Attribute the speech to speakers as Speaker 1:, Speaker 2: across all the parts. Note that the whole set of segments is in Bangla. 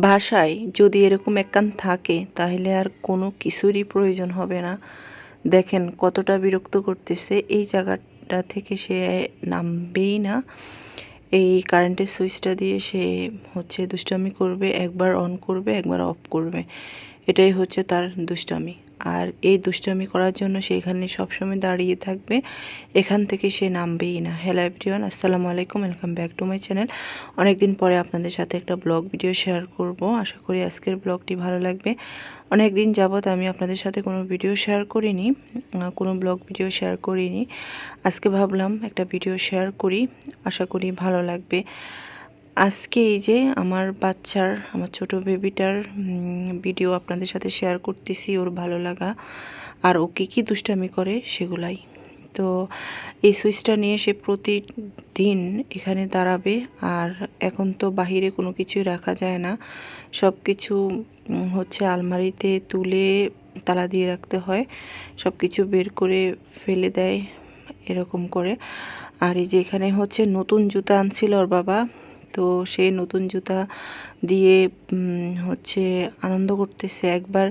Speaker 1: বাসায় যদি এরকম একখান থাকে, তাহলে আর কোনো কিছুরই প্রয়োজন হবে না। দেখেন কতটা বিরক্ত করতেছে এই জায়গাটা থেকে সে নামবেই না। এই কারেন্টের সুইচটা দিয়ে সে হচ্ছে দুষ্টামি করবে, একবার অন করবে, একবার অফ করবে। এটাই হচ্ছে তার দুষ্টামি। আর এই দুষ্টামি করার জন্য সে এখানে সবসময় দাঁড়িয়ে থাকবে। এখান থেকে সে নামবেই না। হ্যালো এভরিওয়ান আসসালামু আলাইকুম welcome back to my channel অনেকদিন পরে আপনাদের সাথে একটা ব্লগ ভিডিও শেয়ার করব। আশা করি আজকের ব্লগটি ভালো লাগবে। অনেক দিন যাবৎ আমি আপনাদের সাথে কোনো ভিডিও শেয়ার করিনি কোনো ব্লগ ভিডিও শেয়ার করিনি। আজকে ভাবলাম একটা ভিডিও শেয়ার করি। আশা করি ভালো লাগবে। আজকে এই যে আমার বাচ্চার, আমার ছোট বেবিটার ভিডিও আপনাদের সাথে শেয়ার করতেছি, ওর ভালো লাগা। আর ও কী কী দুষ্টামি করে সেগুলাই। তো এই সুইচটা নিয়ে সে প্রতিদিন এখানে দাঁড়াবে, আর এখন তো বাহিরে কোনো কিছুই রাখা যায় না। সব কিছু হচ্ছে আলমারিতে তুলে তালা দিয়ে রাখতে হয় সব কিছু বের করে ফেলে দেয়, এরকম করে। আর এই যে এখানে হচ্ছে নতুন জুতা আনছিল ওর বাবা তো সে নতুন জুতা দিয়ে হচ্ছে আনন্দ করতেছে। একবার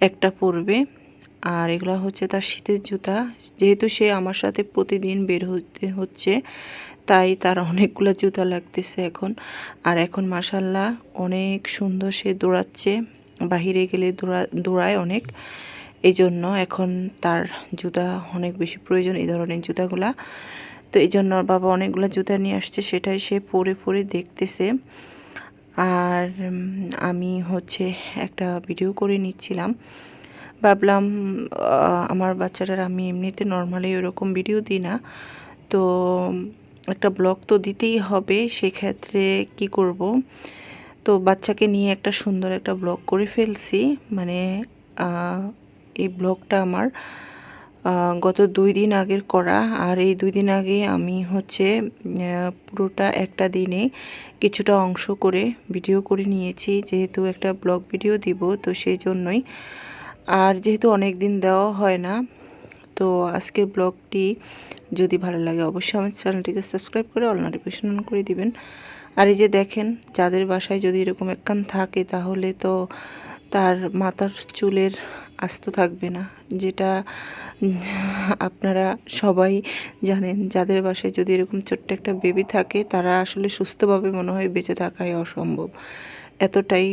Speaker 1: একটা পরবে। আর এগুলো হচ্ছে তার শীতের জুতা। যেহেতু সে আমার সাথে প্রতিদিন বের হতে হচ্ছে, তাই তার অনেকগুলো জুতা লাগতেছে এখন। আর এখন মাসাল্লাহ অনেক সুন্দর সে দৌড়াচ্ছে। বাহিরে গেলে দৌড়া, দৌড়ায় অনেক। এই জন্য এখন তার জুতা অনেক বেশি প্রয়োজন এই ধরনের জুতাগুলা। তো এই জন্য বাবা অনেকগুলো জুতা নিয়ে আসছে, সেটাই সে পরে পরে দেখতেছে। আর আমি হচ্ছে একটা ভিডিও করে নিচ্ছিলাম। ভাবলাম আমার বাচ্চাটার আমি এমনিতে নর্মালি ওরকম ভিডিও দিই না। তো, একটা ব্লগ তো দিতেই হবে, সেক্ষেত্রে কি করব? তো বাচ্চাকে নিয়ে একটা সুন্দর একটা ব্লগ করে ফেলছি। মানে এই ব্লগটা আমার। গত দুই দিন আগের করা। আর এই দুই দিন আগে আমি হচ্ছে পুরোটা একটা দিনে কিছুটা অংশ করে ভিডিও করে নিয়েছি। যেহেতু একটা ব্লগ ভিডিও দিব, তো সেই জন্যই। আর যেহেতু অনেক দিন দেওয়া হয় না, তো আজকের ব্লগটি যদি ভালো লাগে অবশ্যই আমার চ্যানেলটিকে সাবস্ক্রাইব করে অল নোটিফিকেশন অন করে দিবেন। আর এই যে দেখেন, যাদের বাসায় যদি এরকম একখান থাকে, তাহলে তো তার মাথার চুলের আস্ত থাকবে না। যেটা আপনারা সবাই জানেন, যাদের বাসায় যদি এরকম ছোট্ট একটা বেবি থাকে, তারা আসলে সুস্থভাবে মনে হয় বেঁচে থাকাই অসম্ভব। এতটাই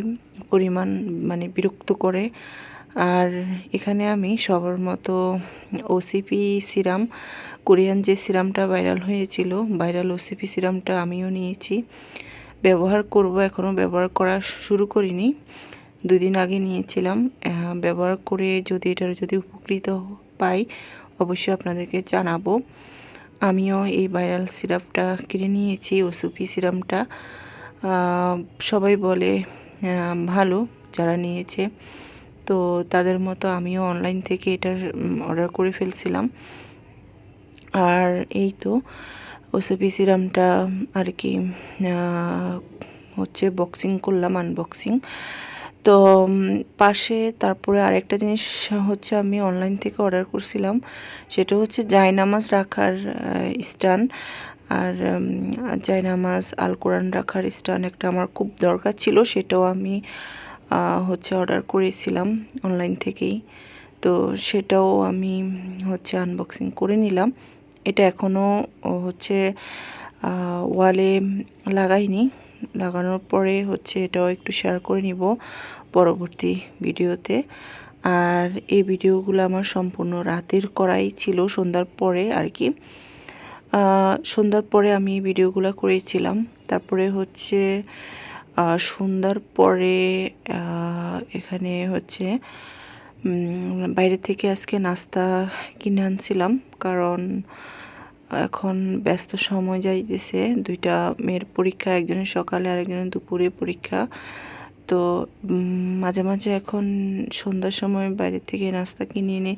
Speaker 1: পরিমাণ মানে বিরক্ত করে। আর এখানে আমি সবার মতো ওসিপি সিরাম, কোরিয়ান যে সিরামটা ভাইরাল হয়েছিল, ভাইরাল ওসিপি সিরামটা আমিও নিয়েছি। ব্যবহার করব এখনও ব্যবহার করা শুরু করিনি। দুই দিন আগে নিয়েছিলাম। ব্যবহার করে যদি এটার যদি উপকৃত পাই, অবশ্যই আপনাদেরকে জানাব। আমিও এই ভাইরাল সিরাপটা কিনে নিয়েছি ওসুপি সিরামটা সবাই বলে ভালো যারা নিয়েছে। তো তাদের মতো আমিও অনলাইন থেকে এটা অর্ডার করে ফেলছিলাম। আর এই তো ওসপি সিরামটা আর কি হচ্ছে বক্সিং করলাম আনবক্সিং তো পাশে তারপরে আরেকটা জিনিস হচ্ছে আমি অনলাইন থেকে অর্ডার করছিলাম, সেটা হচ্ছে জায়নামাজ রাখার স্ট্যান্ড আর জায়নামাজ, আল কোরআন রাখার স্ট্যান্ড একটা আমার খুব দরকার ছিল, সেটাও আমি হচ্ছে অর্ডার করেছিলাম অনলাইন থেকেই। তো সেটাও আমি হচ্ছে আনবক্সিং করে নিলাম। এটা এখনও হচ্ছে ওয়ালে লাগাইনি। লাগানোর পরে হচ্ছে এটাও একটু শেয়ার করে নিব। পরবর্তী ভিডিওতে। আর এই ভিডিওগুলো আমার সম্পূর্ণ রাতের করাই ছিল, সন্ধ্যার পরে আর কি সন্ধ্যার পরে আমি এই ভিডিওগুলো করেছিলাম। তারপরে হচ্ছে সন্ধ্যার পরে এখানে হচ্ছে বাইরে থেকে আজকে নাস্তা কিনে আনছিলাম। কারণ এখন ব্যস্ত সময় যাইতেছে। দুইটা মেয়ের পরীক্ষা, একজনের সকালে আর একজনের দুপুরে পরীক্ষা। তো মাঝে মাঝে এখন সন্ধ্যার সময় বাইরে থেকে নাস্তা কিনে এনে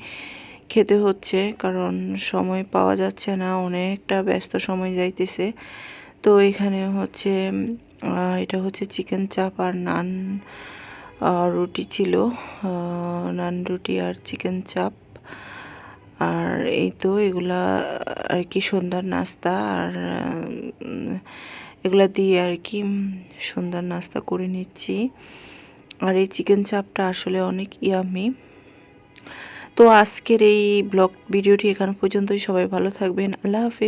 Speaker 1: খেতে হচ্ছে, কারণ সময় পাওয়া যাচ্ছে না, অনেকটা ব্যস্ত সময় যাইতেছে। তো এখানে হচ্ছে এটা হচ্ছে চিকেন চাপ আর নান রুটি ছিল। নান, রুটি আর চিকেন চাপ। আর এই তো এগুলা আর কি সন্ধ্যার নাস্তা, আর এগুলা দিয়ে আর কি সুন্দর নাস্তা করে নিচ্ছি। আর এই চিকেন চাপটা আসলে অনেক ইয়ামি। তো আজকের এই ব্লগ ভিডিওটি এখানে পর্যন্তই। সবাই ভালো থাকবেন। আল্লাহ হাফেজ।